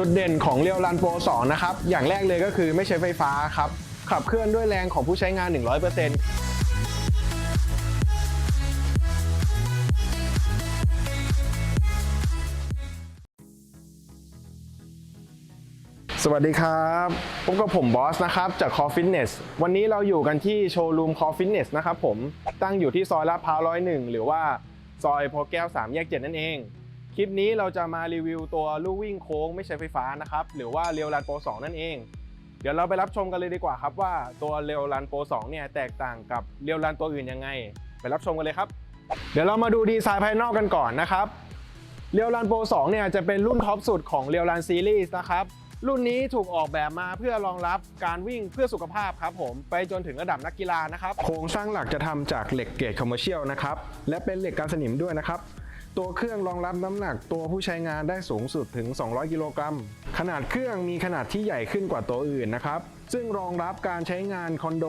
จุดเด่นของเรียวรันโปร2นะครับ อย่างแรกเลยก็คือไม่ใช้ไฟฟ้าครับ ขับเคลื่อนด้วยแรงของผู้ใช้งาน 100%สวัสดีครับพบกับผมบอสนะครับ จาก Core Fitness วันนี้เราอยู่กันที่โชว์รูม Core Fitness นะครับผมตั้งอยู่ที่ซอยลาดพร้าวร้อยหนึ่งหรือว่าซอยโพแก้ว 3 แยก 7 นั่นเอง คลิปนี้เราจะมารีวิวตัวลู่วิ่งโค้งไม่ใช้ไฟฟ้านะครับ หรือว่าเรียวรันโปร2นั่นเอง เดี๋ยวเราไปรับชมกันเลยดีกว่าครับว่าตัวเรียวรันโปร2เนี่ยแตกต่างกับเรียวรันตัวอื่นยังไง ไปรับชมกันเลยครับ เดี๋ยวเรามาดูดีไซน์ภายนอกกันก่อนนะครับเรียวรันโปร2เนี่ยจะเป็นรุ่นท็อปสุดของเรียวรันซีรีส์นะครับรุ่นนี้ถูกออกแบบมาเพื่อรองรับการวิ่งเพื่อสุขภาพครับผมไปจนถึงระดับนักกีฬานะครับ โครงสร้างหลักจะทำจากเหล็กเกรดคอมเมอร์เชียลนะครับและเป็นเหล็กกันสนิมด้วยนะครับ ตัวเครื่องรองรับน้ำหนักตัวผู้ใช้งานได้สูงสุดถึง 200 กิโลกรัม ขนาดเครื่องมีขนาดที่ใหญ่ขึ้นกว่าตัวอื่นนะครับ ซึ่งรองรับการใช้งานคอนโด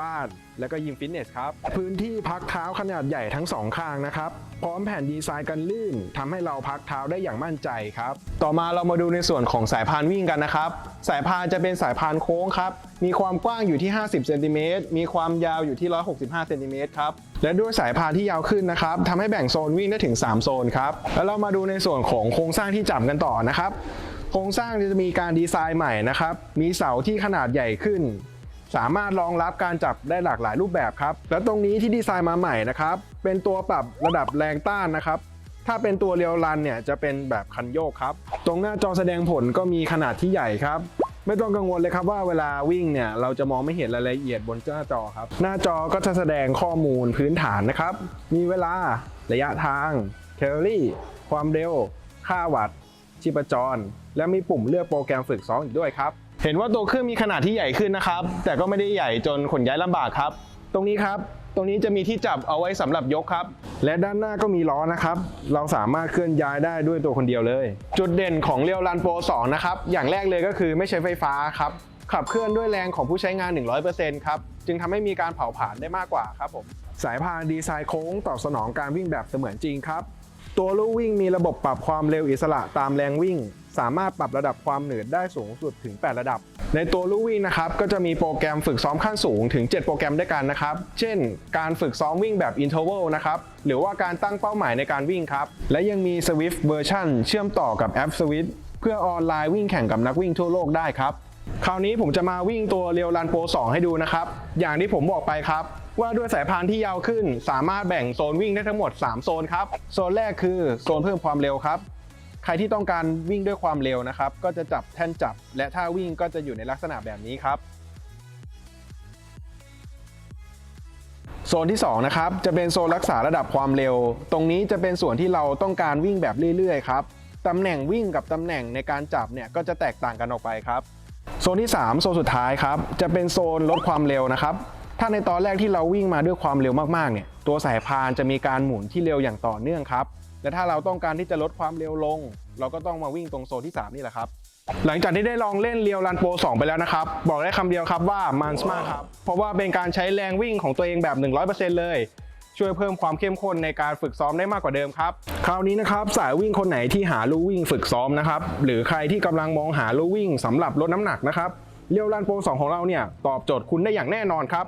บ้าน และก็ยิมฟิตเนสครับ พื้นที่พักเท้าขนาดใหญ่ทั้งสองข้างนะครับ พร้อมแผ่นดีไซน์กันลื่นทำให้เราพักเท้าได้อย่างมั่นใจครับ ต่อมาเรามาดูในส่วนของสายพานวิ่งกันนะครับ สายพานจะเป็นสายพานโค้งครับ มีความกว้างอยู่ที่ 50เซนติเมตรมีความยาวอยู่ที่ 165เซนติเมตรครับ และด้วยสายพานที่ยาวขึ้นนะครับทำให้แบ่งโซนวิ่งได้ถึง 3 โซนครับ แล้วเรามาดูในส่วนของโครงสร้างที่จับกันต่อนะครับ โครงสร้างจะมีการดีไซน์ใหม่นะครับ มีเสาที่ขนาดใหญ่ขึ้น สามารถรองรับการจับได้หลากหลายรูปแบบครับ และตรงนี้ที่ดีไซน์มาใหม่นะครับ เป็นตัวปรับระดับแรงต้านนะครับ ถ้าเป็นตัวเรียวรันเนี่ยจะเป็นแบบคันโยกครับ ตรงหน้าจอแสดงผลก็มีขนาดที่ใหญ่ครับไม่ต้องกังวลเลยครับว่าเวลาวิ่งเนี่ยเราจะมองไม่เห็นรายละเอียดบนหน้าจอครับ หน้าจอก็จะแสดงข้อมูลพื้นฐานนะครับ มีเวลาระยะทางแคลอรี่ ความเร็ว ค่าวัตต์ ชีพจร และมีปุ่มเลือกโปรแกรมฝึกซ้อมอีกด้วยครับ เห็นว่าตัวเครื่องมีขนาดที่ใหญ่ขึ้นนะครับ แต่ก็ไม่ได้ใหญ่จนขนย้ายลำบากครับ ตรงนี้ครับ ตรงนี้จะมีที่จับเอาไว้สำหรับยกครับ และด้านหน้าก็มีล้อนะครับ เราสามารถเคลื่อนย้ายได้ด้วยตัวคนเดียวเลย จุดเด่นของเรียวรันโปร2นะครับ อย่างแรกเลยก็คือไม่ใช้ไฟฟ้าครับ ขับเคลื่อนด้วยแรงของผู้ใช้งาน 100%ครับ จึงทำให้มีการเผาผลาญได้มากกว่าครับผม สายพานดีไซน์โค้งตอบสนองการวิ่งแบบเสมือนจริงครับ ตัวลู่วิ่งมีระบบปรับความเร็วอิสระตามแรงวิ่ง สามารถปรับระดับความเหนืดได้สูงสุดถึง 8 ระดับ ในตัวลู่วิ่งนะครับก็จะมีโปรแกรมฝึกซ้อมขั้นสูงถึง 7 โปรแกรมด้วยกันนะครับ เช่น การฝึกซ้อมวิ่งแบบ interval นะครับหรือว่าการตั้งเป้าหมายในการวิ่งครับ และยังมี Swift Version เชื่อมต่อกับแอป Swift เพื่อออนไลน์วิ่งแข่งกับนักวิ่งทั่วโลกได้ครับ คราวนี้ผมจะมาวิ่งตัวเรียวรันโปร2ให้ดูนะครับ อย่างที่ผมบอกไปครับ ว่าด้วยสายพานที่ยาวขึ้น สามารถแบ่งโซนวิ่งได้ทั้งหมด 3 โซนครับ โซนแรกคือโซนเพิ่มความเร็วครับ ใครที่ต้องการวิ่งด้วยความเร็วนะครับ ก็จะจับแท่นจับ และท่าวิ่งก็จะอยู่ในลักษณะแบบนี้ครับ โซนที่2นะครับ จะเป็นโซนรักษาระดับความเร็ว ตรงนี้จะเป็นส่วนที่เราต้องการวิ่งแบบเรื่อยๆครับ ตำแหน่งวิ่งกับตำแหน่งในการจับเนี่ยก็จะแตกต่างกันออกไปครับ โซนที่ 3 โซนสุดท้ายครับ จะเป็นโซนลดความเร็วนะครับ ถ้าในตอนแรกที่เราวิ่งมาด้วยความเร็วมากๆเนี่ย ตัวสายพานจะมีการหมุนที่เร็วอย่างต่อเนื่องครับ และถ้าเราต้องการที่จะลดความเร็วลง เราก็ต้องมาวิ่งตรงโซนที่ 3 นี่แหละครับ หลังจากที่ได้ลองเล่นเรียวรันโปร2ไปแล้วนะครับ บอกได้คำเดียวครับว่ามันมากครับ เพราะว่าเป็นการใช้แรงวิ่งของตัวเองแบบ 100%เลย ช่วยเพิ่มความเข้มข้นในการฝึกซ้อมได้มากกว่าเดิมครับ คราวนี้นะครับสายวิ่งคนไหนที่หาลู่วิ่งฝึกซ้อมนะครับหรือใครที่กำลังมองหาลู่วิ่งสำหรับลดน้ำหนักนะครับเรียวรันโปร2ของเราเนี่ยตอบโจทย์คุณได้อย่างแน่นอนครับ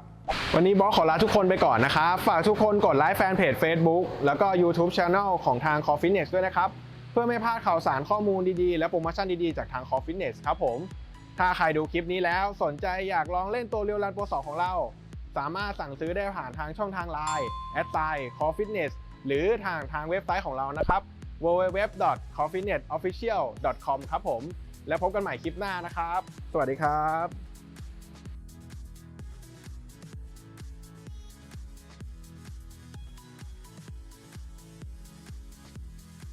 วันนี้บอสขอลาทุกคนไปก่อนนะครับฝากทุกคนกดไลค์แฟนเพจ Facebook แล้วก็ YouTube Channel ของทาง c o f f i n e s s ด้วยนะครับ เพื่อไม่พลาดข่าวสารข้อมูลดีๆ และโปรโมชั่นดีๆ จากทาง c o f f i n e s s ครับผม ถ้าใครดูคลิปนี้แล้วสนใจอยากลองเล่นตัวเรียวรันโปร2ของเรา สามารถสั่งซื้อได้ผ่านทางช่องทาง Line แอดไซน์ c o f f i t n e s s หรือทางทางเว็บไซต์ของเรานะครับ www.coffitnessofficial.com ครับผม แล้วพบกันใหม่คลิปหน้านะครับ สวัสดีครับ